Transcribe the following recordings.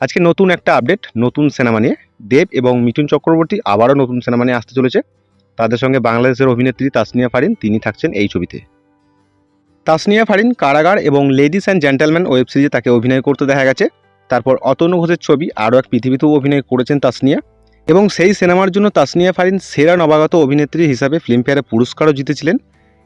আজকে নতুন একটা আপডেট নতুন সিনেমা নিয়ে। দেব এবং মিঠুন চক্রবর্তী আবারও নতুন সিনেমা নিয়ে আসতে চলেছে। তাদের সঙ্গে বাংলাদেশের অভিনেত্রী তাসনিয়া ফারিন, তিনি থাকছেন এই ছবিতে। তাসনিয়া ফারিন কারাগার এবং লেডিস অ্যান্ড জেন্টেলম্যান ওয়েব সিরিজে তাকে অভিনয় করতে দেখা গেছে। তারপর অতনু ঘোষের ছবি আরও এক পৃথিবীতেও অভিনয় করেছেন তাসনিয়া। এবং সেই সিনেমার জন্য তাসনিয়া ফারিন সেরা নবাগত অভিনেত্রী হিসাবে ফিল্মফেয়ারে পুরস্কারও জিতেছিলেন।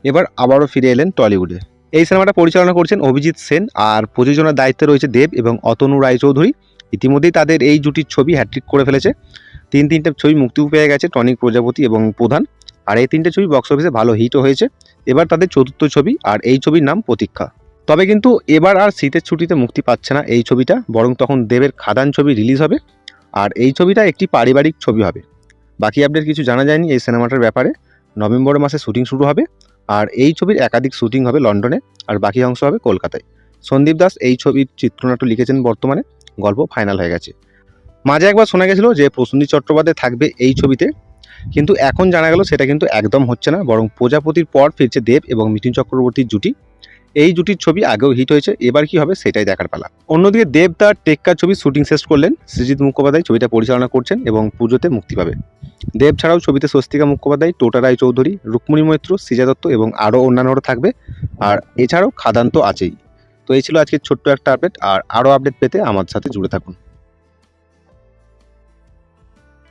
এবার আবারও ফিরে এলেন টলিউডে। এই সিনেমাটা পরিচালনা করছেন অভিজিৎ সেন আর প্রযোজনার দায়িত্বে রয়েছে দেব এবং অতনু রায়চৌধুরী। ইতিমধ্যেই তাদের এই জুটির ছবি হ্যাট্রিক করে ফেলেছে। তিন তিনটে ছবি মুক্তিও পেয়ে গেছে টনিক প্রজাপতি এবং প্রধান। আর এই তিনটে ছবি বক্স অফিসে ভালো হিটও হয়েছে। এবার তাদের চতুর্থ ছবি আর এই ছবির নাম প্রতীক্ষা। তবে কিন্তু এবার আর শীতের ছুটিতে মুক্তি পাচ্ছে না এই ছবিটা, বরং তখন দেবের খাদান ছবি রিলিজ হবে। আর এই ছবিটা একটি পারিবারিক ছবি হবে। বাকি আপডেট কিছু জানা যায়নি এই সিনেমাটার ব্যাপারে। নভেম্বর মাসে শুটিং শুরু হবে। আর এই ছবির একাধিক শুটিং হবে লন্ডনে। আর বাকি অংশ হবে কলকাতায়। সন্দীপ দাস এই ছবির চিত্রনাট্য লিখেছেন বর্তমানে। গল্প ফাইনাল হয়ে গেছে। মাঝে একবার শোনা গেছিল যে প্রসেনজিৎ চট্টোপাধ্যায় থাকবে এই ছবিতে, কিন্তু এখন জানা গেল সেটা কিন্তু একদম হচ্ছে না, বরং প্রজাপতির পর ফিরছে দেব এবং মিঠুন চক্রবর্তীর জুটি। এই জুটির ছবি আগেও হিট হয়েছে, এবার কি হবে সেটাই দেখার পালা। অন্যদিকে দেব তার টেক্কার ছবি শুটিং শেষ করলেন, সৃজিৎ মুখোপাধ্যায় ছবিটা পরিচালনা করছেন এবং পুজোতে মুক্তি পাবে। দেব ছাড়াও ছবিতে স্বস্তিকা মুখোপাধ্যায়, টোটা রায় চৌধুরী রুক্মণী মৈত্র, সৃজা দত্ত এবং আরও অন্যান্যরা থাকবে। আর এছাড়াও খাদান তো আছেই। তো এই ছিল আজকের ছোট্ট একটা আপডেট আর আরও আপডেট পেতে আমার সাথে জুড়ে থাকুন।